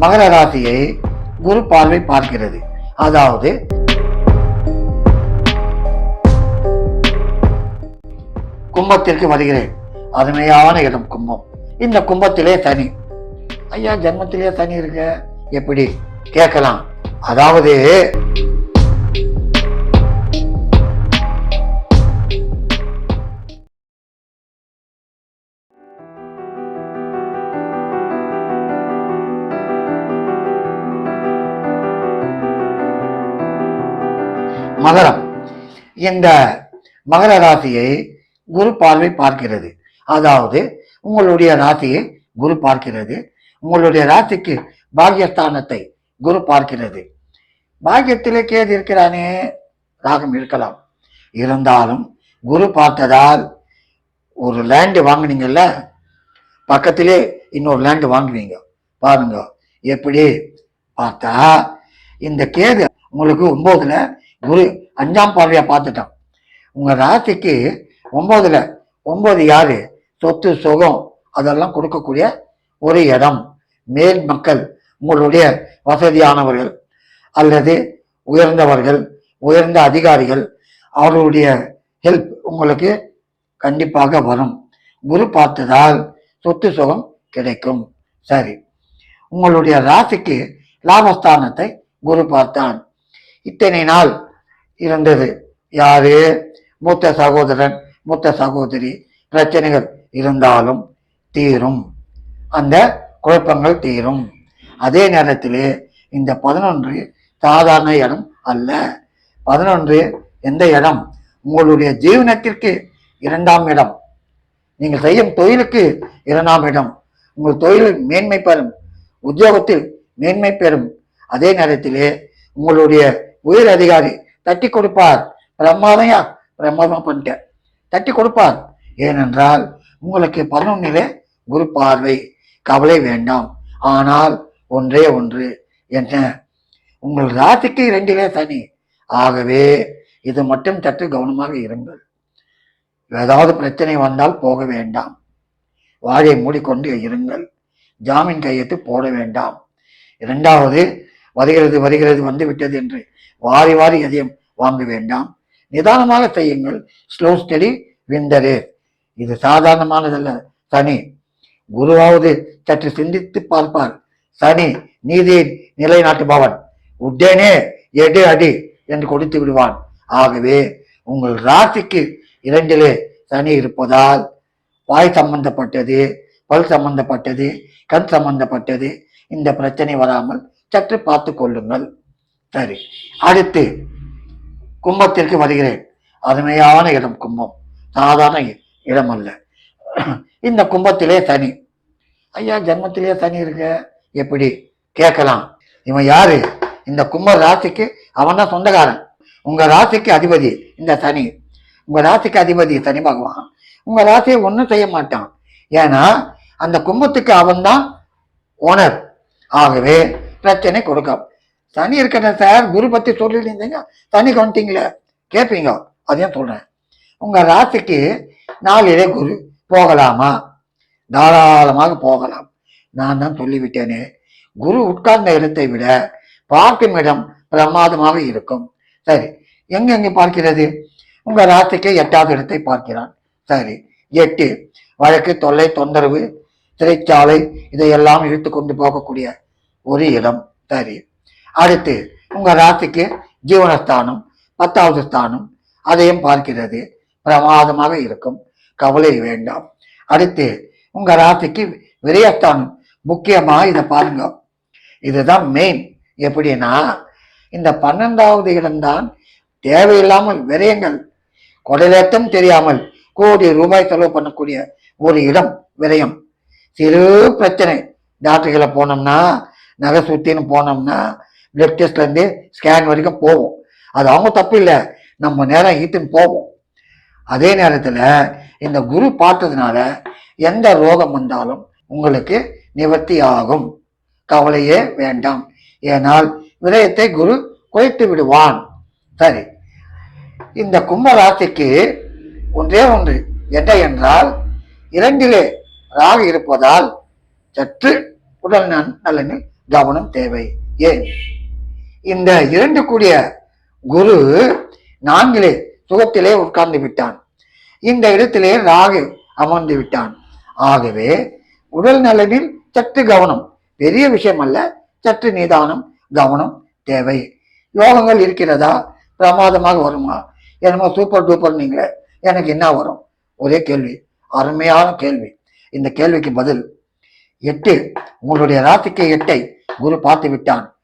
மகர ராசியை குரு பார்வை பார்க்கிறது. அதாவது கும்பத்திற்கு வருகிறேன். அருமையான இடம் கும்பம். இந்த கும்பத்திலே சனி. ஐயா ஜென்மத்திலே சனி இருக்க? எப்படி? கேட்கலாம். அதாவது மகரம். இந்த மகர ராசியை குரு பார்வை பார்க்கிறது. அதாவது உங்களுடைய ராசியை குரு பார்க்கிறது. உங்களுடைய ராசிக்கு பாகியஸ்தானத்தை குரு பார்க்கிறது. பாகியத்திலே கேது இருக்கிறானே ராகம் இருக்கலாம். இருந்தாலும் குரு பார்த்ததால் ஒரு லேண்டு வாங்கினீங்கல்ல பக்கத்திலே இன்னொரு லேண்டு வாங்குவீங்க. பாருங்க எப்படி? பார்த்தா இந்த கேது உங்களுக்கு ஒம்போதுல குரு அஞ்சாம் பார்வையா பார்த்துட்டான். உங்க ராசிக்கு ஒன்பதுல ஒன்பது யாரு? சொத்து சுகம் அதெல்லாம் கொடுக்கக்கூடிய ஒரு இடம். மேல் மக்கள் உங்களுடைய வசதியானவர்கள் அல்லது உயர்ந்தவர்கள் உயர்ந்த அதிகாரிகள் அவர்களுடைய ஹெல்ப் உங்களுக்கு கண்டிப்பாக வரும். குரு பார்த்ததால் சொத்து சுகம் கிடைக்கும். சரி. உங்களுடைய ராசிக்கு லாபஸ்தானத்தை குரு பார்த்தான். இத்தனை நாள் இருந்தது யாரு? மூத்த சகோதரன் மூத்த சகோதரி. பிரச்சனைகள் இருந்தாலும் தீரும். அந்த குழப்பங்கள் தீரும். அதே நேரத்திலே இந்த பதினொன்று சாதாரண இடம் அல்ல. பதினொன்று எந்த இடம்? உங்களுடைய ஜீவனத்திற்கு இரண்டாம் இடம். நீங்கள் செய்யும் தொழிலுக்கு இரண்டாம் இடம். உங்கள் தொழிலில் மேன்மை பெறும். உத்தியோகத்தில் மேன்மை பெறும். அதே நேரத்திலே உங்களுடைய உயர் அதிகாரி தட்டி கொடுப்பார். பிரமாதையா பிரம்மாதமா பண்ணிட்டேன் தட்டி கொடுப்பார். ஏனென்றால் உங்களுக்கு பதினொன்னிலே குரு பார்வை. கவலை வேண்டாம். ஆனால் ஒன்றே ஒன்று. என்ன? உங்கள் ராசிக்கு இரண்டிலே சனி. ஆகவே இது மட்டும் சற்று கவனமாக இருங்கள். ஏதாவது பிரச்சனை வந்தால் போக வேண்டாம். வாழை மூடிக்கொண்டு இருங்கள். ஜாமீன் கையெழுத்து போட வேண்டாம். இரண்டாவது வருகிறது வருகிறது வந்து விட்டது என்று வாரி வாரி எதையும் வாங்க வேண்டாம். நிதானமாக செய்யுங்கள். ஸ்லோ ஸ்டடி விந்தரு இது சாதாரணமானதல்ல. சனி குருவாவது சற்று சிந்தித்து பார்ப்பார். சனி நீதி நிலைநாட்டுபவன். உடனே எடு அடி என்று கொடுத்து விடுவான். ஆகவே உங்கள் ராசிக்கு இரண்டிலே சனி இருப்பதால் வாய் சம்பந்தப்பட்டது பல் சம்பந்தப்பட்டது கண் சம்பந்தப்பட்டது இந்த பிரச்சனை வராமல் சற்று பார்த்து கொள்ளுங்கள். சரி அடுத்து கும்பத்திற்கு வருகிறேன். அருமையான இடம் கும்பம். சாதாரண இ- இடம் அல்ல இந்த கும்பத்திலே தனி ஐயா ஜென்மத்திலேயே தனி இருக்க? எப்படி? கேட்கலாம். இவன் யாரு? இந்த கும்ப ராசிக்கு அவன் தான் சொந்தக்காரன். உங்க ராசிக்கு அதிபதி இந்த சனி. உங்க ராசிக்கு அதிபதி சனி பகவான். உங்க ராசியை ஒன்றும் செய்ய மாட்டான். ஏன்னா அந்த கும்பத்துக்கு அவன் தான் ஓனர் ஆகவே பிரச்சனை கொடுக்கும். சனி இருக்கிற சார் குரு பற்றி சொல்லிட்டு இருந்தீங்க. சனி வந்துட்டீங்களே கேட்பீங்க அதையும் சொல்கிறேன் உங்கள் ராசிக்கு நாளிலே குரு போகலாமா? தாராளமாக போகலாம். நான் தான் சொல்லிவிட்டேனே. குரு உட்கார்ந்த இடத்தை விட பார்க்கும் இடம் பிரமாதமாக இருக்கும். சரி எங்கெங்கே பார்க்கிறது? உங்கள் ராசிக்கு எட்டாவது இடத்தை பார்க்கிறான். சரி எட்டு வழக்கு தொல்லை தொந்தரவு சிறைச்சாலை இதையெல்லாம் இழுத்து கொண்டு போகக்கூடிய ஒரு இடம். சரி அடுத்து உங்க ராசிக்கு ஜீவனஸ்தானம் பத்தாவது ஸ்தானம் அதையும் பார்க்கிறது. பிரமாதமாக இருக்கும். கவலை வேண்டாம். அடுத்து உங்க ராசிக்கு விரயஸ்தானம். முக்கியமாக இதை பாருங்க. இதுதான் மெயின் எப்படின்னா இந்த பன்னெண்டாவது இடம்தான் தேவையில்லாமல் விரயங்கள் கொடலேத்தம் தெரியாமல் கோடி ரூபாய் செலவு பண்ணக்கூடிய ஒரு இடம் விரயம். சிறு பிரச்சனை. டாக்டர்களை போனோம்னா நகை சுத்தின்னு போனோம்னா பிளட் டெஸ்ட்லேருந்து ஸ்கேன் வரைக்கும் போவோம் அது அவங்க தப்பு இல்லை. நம்ம நேரம் ஈட்டுன்னு போவோம் அதே நேரத்தில் இந்த குரு பார்த்ததுனால எந்த ரோகம் வந்தாலும் உங்களுக்கு நிவர்த்தி ஆகும். கவலையே வேண்டாம். ஏனால் விரயத்தை குரு குறைத்து விடுவான். சரி. இந்த கும்ப ராசிக்கு ஒன்றே ஒன்று. என்ன என்றால் இரண்டிலே ராகு இருப்பதால் சற்று உடல் நன் நலனில் கவனம் தேவை. ஏன்? இந்த இரண்டு கூடிய குரு நான்கிலே சுகத்திலே உட்கார்ந்து விட்டான். இந்த இடத்திலே ராகு அமர்ந்து விட்டான். ஆகவே உடல் நலனில் சற்று கவனம். பெரிய விஷயம் அல்ல சற்று நிதானம் கவனம் தேவை. யோகங்கள் இருக்கிறதா? பிரமாதமாக வருமா? என்னமோ சூப்பர் டூப்பர் நீங்களே எனக்கு என்ன வரும்? ஒரே கேள்வி அருமையான கேள்வி. இந்த கேள்விக்கு பதில் எட்டு உங்களுடைய ராசிக்கு எட்டை குரு பார்த்து விட்டான்.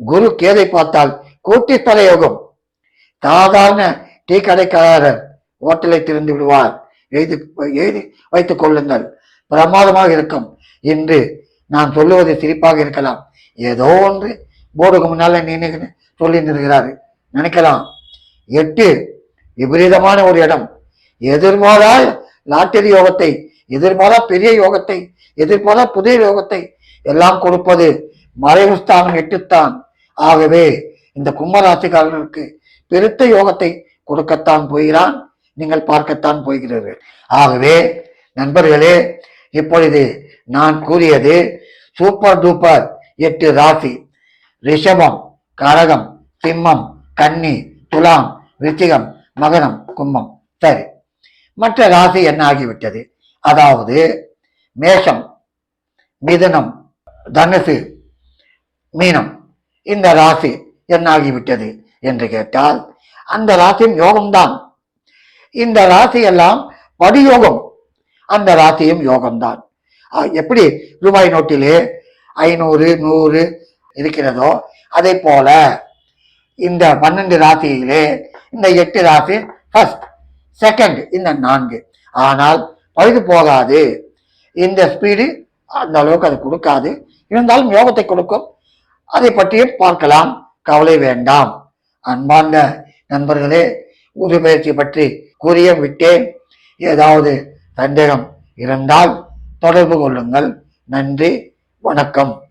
குரு கேதை பார்த்தால் கோட்டீஸ்வர யோகம் சாதாரண டீ கடைக்காரர் ஓட்டலை திறந்து விடுவார். எழுதி எழுதி வைத்துக் கொள்ளுங்கள். பிரமாதமாக இருக்கும். என்று நான் சொல்லுவது சிரிப்பாக இருக்கலாம். ஏதோ ஒன்று போர்டுக்கு முன்னால நின்று சொல்லி நிற்கிறாரு நினைக்கலாம். எட்டு விபரீதமான ஒரு இடம். எதிர்பாரா லாட்டரி யோகத்தை எதிர்பாரா பெரிய யோகத்தை எதிர்பாரா புதிய யோகத்தை எல்லாம் கொடுப்பது மறைவு ஸ்தானம் எட்டுத்தான். ஆகவே இந்த கும்பராசிக்காரர்களுக்கு பெருத்த யோகத்தை கொடுக்கத்தான் போகிறான் நீங்கள் பார்க்கத்தான் போகிறீர்கள். ஆகவே நண்பர்களே இப்பொழுது நான் கூறியது சூப்பர் டூப்பர் எட்டு ராசி. ரிஷபம் கரகம் சிம்மம் கன்னி துலாம் விருச்சிகம் மகனம் கும்பம். சரி. மற்ற ராசி என்ன ஆகிவிட்டது? அதாவது மேஷம் மிதுனம் தனுசு மீனம். இந்த ராசி என்னாகிவிட்டது என்று கேட்டால் அந்த ராசியும் யோகம்தான். இந்த ராசி எல்லாம் படியோகம் அந்த ராசியும் யோகம்தான். எப்படி ரூபாய் நோட்டிலே ஐநூறு நூறு இருக்கிறதோ அதே போல இந்த பன்னெண்டு ராசியிலே இந்த எட்டு ராசி ஃபர்ஸ்ட் செகண்ட் இந்த நான்கு. ஆனால் பழுது போகாது. இந்த ஸ்பீடு அந்த அளவுக்கு அது கொடுக்காது. இருந்தாலும் யோகத்தை கொடுக்கும். அதை பற்றியும் பார்க்கலாம். கவலை வேண்டாம். அன்பார்ந்த நண்பர்களே குரு பயிற்சி பற்றி கூறிய விட்டேன். ஏதாவது சந்தேகம் இருந்தால் தொடர்பு கொள்ளுங்கள். நன்றி வணக்கம்.